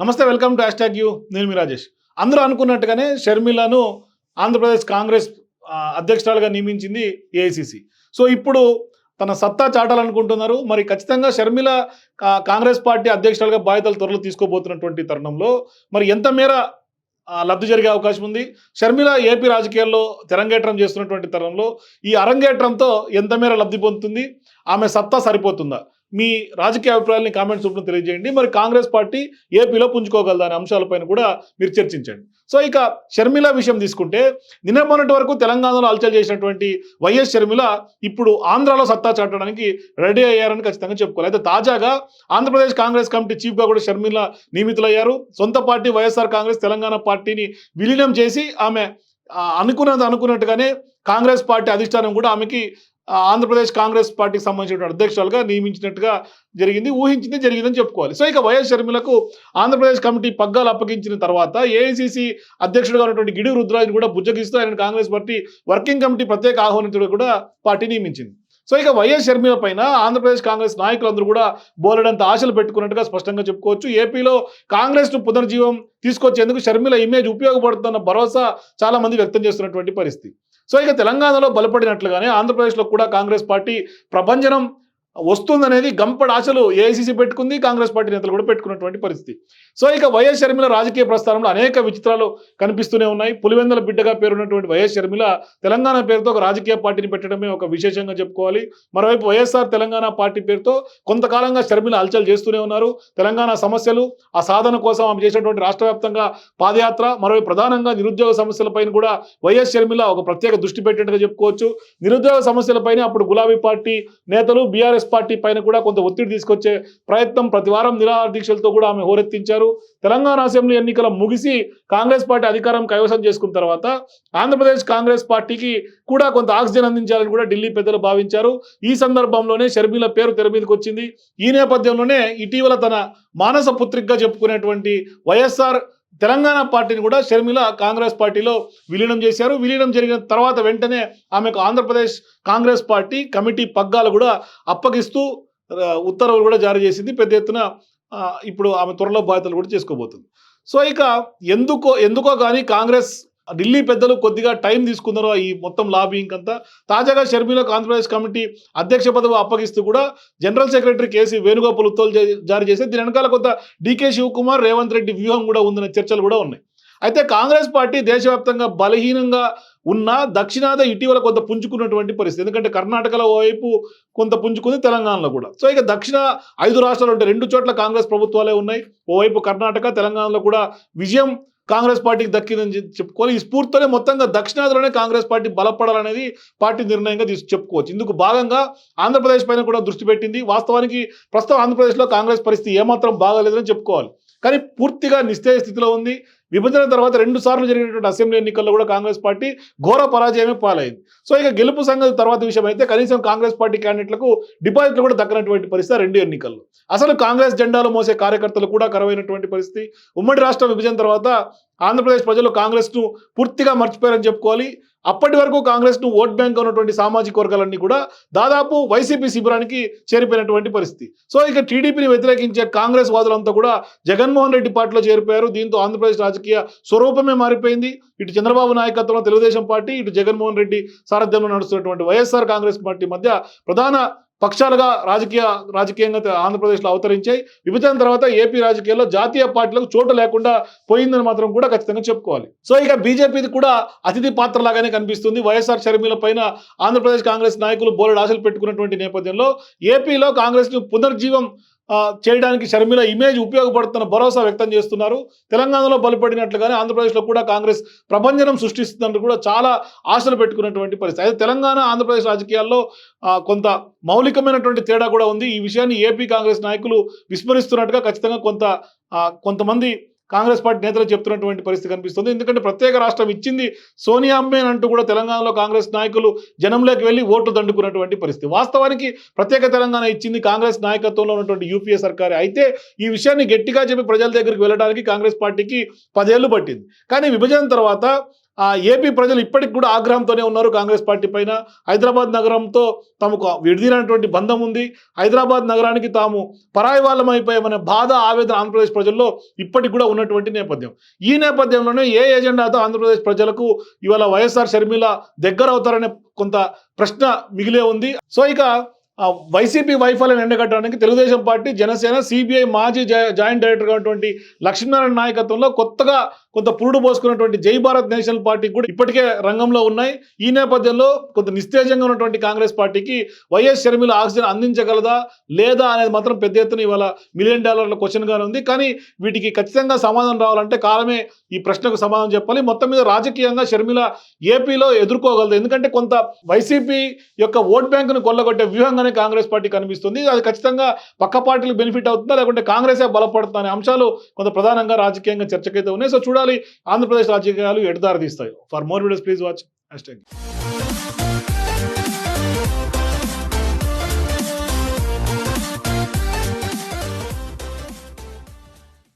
నమస్తే welcome to hash you. నేను మీ రాజేష్. అందరూ అనుకున్నట్టుగానే షర్మిలను ఆంధ్రప్రదేశ్ కాంగ్రెస్ అధ్యక్షురాలుగా నియమించింది ఏఐసిసి. సో ఇప్పుడు తన సత్తా చాటాలనుకుంటున్నారు. మరి ఖచ్చితంగా షర్మిల కా- కాంగ్రెస్ పార్టీ అధ్యక్షురాలుగా బాధ్యతలు త్వరలో తీసుకోబోతున్నటువంటి తరుణంలో మరి ఎంత మేర లబ్ధి జరిగే అవకాశం ఉంది? షర్మిల ఏపీ రాజకీయాల్లో తెరంగేట్రం చేస్తున్నటువంటి తరుణంలో ఈ అరంగేట్రంతో ఎంత మేర లబ్ధి పొందుతుంది? ఆమె సత్తా సరిపోతుందా? మీ రాజకీయ అభిప్రాయాలని కామెంట్స్ రూపంలో తెలియజేయండి. మరి కాంగ్రెస్ పార్టీ ఏపీలో పుంజుకోగలదా అనే అంశాలపైన కూడా మీరు చర్చించండి. సో ఇక షర్మిల విషయం తీసుకుంటే నిన్న మొన్నటి వరకు తెలంగాణలో అలచల్ చేసినటువంటి వైఎస్ షర్మిల ఇప్పుడు ఆంధ్రాలో సత్తా చాటడానికి రెడీ అయ్యారని ఖచ్చితంగా చెప్పుకోవాలి. అయితే తాజాగా ఆంధ్రప్రదేశ్ కాంగ్రెస్ కమిటీ చీఫ్గా కూడా షర్మిల నియమితులయ్యారు. సొంత పార్టీ వైఎస్ఆర్ కాంగ్రెస్ తెలంగాణ పార్టీని విలీనం చేసి ఆమె అనుకున్నది అనుకున్నట్టుగానే కాంగ్రెస్ పార్టీ అధిష్టానం కూడా ఆమెకి ఆంధ్రప్రదేశ్ కాంగ్రెస్ పార్టీకి సంబంధించిన అధ్యక్షులుగా నియమించినట్టుగా జరిగింది ఊహించింది జరిగిందని చెప్పుకోవాలి. సో ఇక వైఎస్ షర్మిలకు ఆంధ్రప్రదేశ్ కమిటీ పగ్గాలు అప్పగించిన తర్వాత ఏఐసిసి అధ్యక్షుడుగా ఉన్నటువంటి గిడి రుద్రాజ్ని కూడా బుజ్జగిస్తూ ఆయన కాంగ్రెస్ పార్టీ వర్కింగ్ కమిటీ ప్రత్యేక ఆహ్వానితుడు కూడా పార్టీ నియమించింది. సో ఇక వైఎస్ షర్మిల పైన ఆంధ్రప్రదేశ్ కాంగ్రెస్ నాయకులందరూ కూడా బోలెడంత ఆశలు పెట్టుకున్నట్టుగా స్పష్టంగా చెప్పుకోవచ్చు. ఏపీలో కాంగ్రెస్ను పునర్జీవం తీసుకొచ్చేందుకు షర్మిల ఇమేజ్ ఉపయోగపడుతున్న భరోసా చాలా మంది వ్యక్తం చేస్తున్నటువంటి పరిస్థితి. సో ఇక తెలంగాణలో బలపడినట్లుగానే ఆంధ్రప్రదేశ్లో కూడా కాంగ్రెస్ పార్టీ ప్రభంజనం వస్తుందనేది గంపడ ఆశలు ఏఐసీసీ పెట్టుకుంది కాంగ్రెస్ పార్టీ నేతలు కూడా పెట్టుకున్నటువంటి పరిస్థితి. సో ఇక వైఎస్ షర్మిల రాజకీయ ప్రస్థానంలో అనేక విచిత్రాలు కనిపిస్తూనే ఉన్నాయి. పులివెందల బిడ్డగా పేరున్నటువంటి వైఎస్ షర్మిల తెలంగాణ పేరుతో ఒక రాజకీయ పార్టీని పెట్టడమే ఒక విశేషంగా చెప్పుకోవాలి. మరోవైపు వైఎస్ఆర్ తెలంగాణ పార్టీ పేరుతో కొంతకాలంగా షర్మిల హల్చల్ చేస్తూనే ఉన్నారు. తెలంగాణ సమస్యలు ఆ సాధన కోసం ఆమె చేసినటువంటి రాష్ట్ర వ్యాప్తంగా పాదయాత్ర మరోవైపు ప్రధానంగా నిరుద్యోగ సమస్యలపైన కూడా వైఎస్ షర్మిల ఒక ప్రత్యేక దృష్టి పెట్టినట్టుగా చెప్పుకోవచ్చు. నిరుద్యోగ సమస్యలపైన అప్పుడు గులాబీ పార్టీ నేతలు బీఆర్ఎస్ పార్టీ పైన కూడా కొంత ఒత్తిడి తీసుకొచ్చే ప్రయత్నం ప్రతి వారం నిరాహార దీక్షలతో కూడా ఆమె హోరెత్తించారు. తెలంగాణ అసెంబ్లీ ఎన్నికల ముగిసి కాంగ్రెస్ పార్టీ అధికారం కైవసం చేసుకున్న తర్వాత ఆంధ్రప్రదేశ్ కాంగ్రెస్ పార్టీకి కూడా కొంత ఆక్సిజన్ అందించాలని కూడా ఢిల్లీ పెద్దలు భావించారు. ఈ సందర్భంలోనే షర్మిల పేరు తెర మీదకి వచ్చింది. ఈ నేపథ్యంలోనే ఇటీవల తన మానస పుత్రికగా చెప్పుకునేటువంటి వైఎస్ఆర్ తెలంగాణ పార్టీని కూడా షర్మిల కాంగ్రెస్ పార్టీలో విలీనం చేశారు. విలీనం జరిగిన తర్వాత వెంటనే ఆమెకు ఆంధ్రప్రదేశ్ కాంగ్రెస్ పార్టీ కమిటీ పగ్గాలు కూడా అప్పగిస్తూ ఉత్తర్వులు కూడా జారీ చేసింది. పెద్ద ఎత్తున ఇప్పుడు ఆమె త్వరలో బాధ్యతలు కూడా చేసుకోబోతుంది. సో ఇక ఎందుకో ఎందుకో కానీ కాంగ్రెస్ ఢిల్లీ పెద్దలు కొద్దిగా టైం తీసుకున్నారు ఈ మొత్తం లాబింగ్ అంతా. తాజాగా షర్మిలకు ఆంధ్రప్రదేశ్ కమిటీ అధ్యక్ష పదవి అప్పగిస్తూ కూడా జనరల్ సెక్రటరీ కేసీ వేణుగోపాల్ ఉత్తర్వులు జారీ చేసి దీని వెనకాల కొంత డీకే శివకుమార్ రేవంత్ రెడ్డి వ్యూహం కూడా ఉందనే చర్చలు కూడా ఉన్నాయి. అయితే కాంగ్రెస్ పార్టీ దేశవ్యాప్తంగా బలహీనంగా ఉన్న దక్షిణాది ఇటీవల కొంత పుంజుకున్నటువంటి పరిస్థితి. ఎందుకంటే కర్ణాటకలో ఓవైపు కొంత పుంజుకుంది తెలంగాణలో కూడా. సో ఇక దక్షిణ ఐదు రాష్ట్రాలు ఉంటాయి రెండు చోట్ల కాంగ్రెస్ ప్రభుత్వాలే ఉన్నాయి. ఓవైపు కర్ణాటక తెలంగాణలో కూడా విజయం కాంగ్రెస్ పార్టీకి దక్కిందని చెప్పుకొని చెప్పుకోవాలి. ఈ స్ఫూర్తితోనే మొత్తంగా దక్షిణాదిలోనే కాంగ్రెస్ పార్టీ బలపడాలనేది పార్టీ నిర్ణయంగా తీసు చెప్పుకోవచ్చు. ఇందుకు భాగంగా ఆంధ్రప్రదేశ్ పైన కూడా దృష్టి పెట్టింది. వాస్తవానికి ప్రస్తుతం ఆంధ్రప్రదేశ్లో కాంగ్రెస్ పరిస్థితి ఏమాత్రం బాగాలేదని చెప్పుకోవాలి. కానీ పూర్తిగా నిశ్చయ స్థితిలో ఉంది. విభజన తర్వాత రెండు సార్లు జరిగినటువంటి అసెంబ్లీ ఎన్నికల్లో కూడా కాంగ్రెస్ పార్టీ ఘోర పరాజయమే పాలైంది. సో ఇక గెలుపు సంగతి తర్వాత విషయం అయితే కనీసం కాంగ్రెస్ పార్టీ క్యాండిడేట్లకు డిపాజిట్లు కూడా దక్కనటువంటి పరిస్థితి రెండు ఎన్నికల్లో. అసలు కాంగ్రెస్ జెండాలు మోసే కార్యకర్తలు కూడా కరవైనటువంటి పరిస్థితి. ఉమ్మడి రాష్ట్ర విభజన తర్వాత ఆంధ్రప్రదేశ్ ప్రజలు కాంగ్రెస్ను పూర్తిగా మర్చిపోయారని చెప్పుకోవాలి. అప్పటి వరకు కాంగ్రెస్ను ఓట్ బ్యాంక్ ఉన్నటువంటి సామాజిక వర్గాలన్నీ కూడా దాదాపు వైసీపీ శిబిరానికి చేరిపోయినటువంటి పరిస్థితి. సో ఇక టీడీపీని వ్యతిరేకించే కాంగ్రెస్ వాదులంతా కూడా జగన్మోహన్ రెడ్డి పార్టీలో చేరిపోయారు. దీంతో ఆంధ్రప్రదేశ్ రాజకీయ స్వరూపమే మారిపోయింది. ఇటు చంద్రబాబు నాయకత్వంలో తెలుగుదేశం పార్టీ ఇటు జగన్మోహన్ రెడ్డి సారథ్యంలో నడుస్తున్నటువంటి వైఎస్ఆర్ కాంగ్రెస్ పార్టీ మధ్య ప్రధాన పక్షాలుగా రాజకీయ రాజకీయంగా ఆంధ్రప్రదేశ్లో అవతరించాయి. విభజన తర్వాత ఏపీ రాజకీయాల్లో జాతీయ పార్టీలకు చోటు లేకుండా పోయిందని మాత్రం కూడా ఖచ్చితంగా చెప్పుకోవాలి. సో ఇక బీజేపీది కూడా అతిథి పాత్ర లాగానే కనిపిస్తుంది. వైఎస్ఆర్ షర్మిల పైన ఆంధ్రప్రదేశ్ కాంగ్రెస్ నాయకులు బోలెడు ఆశలు పెట్టుకున్నటువంటి నేపథ్యంలో ఏపీలో కాంగ్రెస్ను పునర్జీవం చేయడానికి షర్మిల ఇమేజ్ ఉపయోగపడుతున్న భరోసా వ్యక్తం చేస్తున్నారు. తెలంగాణలో బలపడినట్లుగానే ఆంధ్రప్రదేశ్లో కూడా కాంగ్రెస్ ప్రభంజనం సృష్టిస్తుందంటూ కూడా చాలా ఆశలు పెట్టుకున్నటువంటి పరిస్థితి. అయితే తెలంగాణ ఆంధ్రప్రదేశ్ రాజకీయాల్లో ఆ, కొంత మౌలికమైనటువంటి తేడా కూడా ఉంది. ఈ విషయాన్ని ఏపీ కాంగ్రెస్ నాయకులు విస్మరిస్తున్నట్టుగా ఖచ్చితంగా కొంత కొంతమంది కాంగ్రెస్ పార్టీ నేతలు చెప్తున్నటువంటి పరిస్థితి కనిపిస్తుంది. ఎందుకంటే ప్రత్యేక రాష్ట్రం ఇచ్చింది సోనియా అమ్మేన్ అంటూ కూడా తెలంగాణలో కాంగ్రెస్ నాయకులు జనంలోకి వెళ్ళి ఓట్లు దండుకున్నటువంటి పరిస్థితి. వాస్తవానికి ప్రత్యేక తెలంగాణ ఇచ్చింది కాంగ్రెస్ నాయకత్వంలో ఉన్నటువంటి యూపీఏ సర్కారే. అయితే ఈ విషయాన్ని గట్టిగా చెప్పి ప్రజల దగ్గరికి వెళ్ళడానికి కాంగ్రెస్ పార్టీకి పదేళ్ళు పట్టింది. కానీ విభజన తర్వాత ఏపీ ప్రజలు ఇప్పటికి కూడా ఆగ్రహంతోనే ఉన్నారు కాంగ్రెస్ పార్టీ పైన. హైదరాబాద్ నగరంతో తమకు విడిదినటువంటి బంధం ఉంది. హైదరాబాద్ నగరానికి తాము పరాయి వాళ్ళం అయిపోయామనే బాధ ఆవేదన ఆంధ్రప్రదేశ్ ప్రజల్లో ఇప్పటికి కూడా ఉన్నటువంటి నేపథ్యం. ఈ నేపథ్యంలోనే ఏ ఎజెండాతో ఆంధ్రప్రదేశ్ ప్రజలకు ఇవాళ వైఎస్ఆర్ షర్మిల దగ్గర అవుతారనే కొంత ప్రశ్న మిగిలే ఉంది. సో ఇక వైసీపీ వైఫల్యం ఎండగట్టడానికి తెలుగుదేశం పార్టీ జనసేన సిబిఐ మాజీ జా- జాయింట్ డైరెక్టర్ ఉన్నటువంటి లక్ష్మీనారాయణ నాయకత్వంలో కొత్తగా కొంత పురుడు పోసుకున్నటువంటి జై భారత్ నేషనల్ పార్టీ కూడా ఇప్పటికే రంగంలో ఉన్నాయి. ఈ నేపథ్యంలో కొంత నిస్తేజంగా ఉన్నటువంటి కాంగ్రెస్ పార్టీకి వైఎస్ షర్మిల ఆక్సిజన్ అందించగలదా లేదా అనేది మాత్రం పెద్ద ఎత్తున ఇవాళ మిలియన్ డాలర్ల క్వశ్చన్గానే ఉంది. కానీ వీటికి ఖచ్చితంగా సమాధానం రావాలంటే కాలమే ఈ ప్రశ్నకు సమాధానం చెప్పాలి. మొత్తం మీద రాజకీయంగా షర్మిల ఏపీలో ఎదుర్కోగలదు. ఎందుకంటే కొంత వైసీపీ యొక్క ఓట్ బ్యాంకును కొల్లగొట్టే వ్యూహంగానే కాంగ్రెస్ పార్టీ కనిపిస్తుంది. అది ఖచ్చితంగా పక్క పార్టీలకు బెనిఫిట్ అవుతుందా లేకుంటే కాంగ్రెసే బలపడుతుందా అనే అంశాలు కొంత ప్రధానంగా రాజకీయంగా చర్చకైతే ఉన్నాయి. సో చూడాలి ఆంధ్రప్రదేశ్ రాజకీయాలు ఎడదారి తీస్తాయి for more videos please watch hash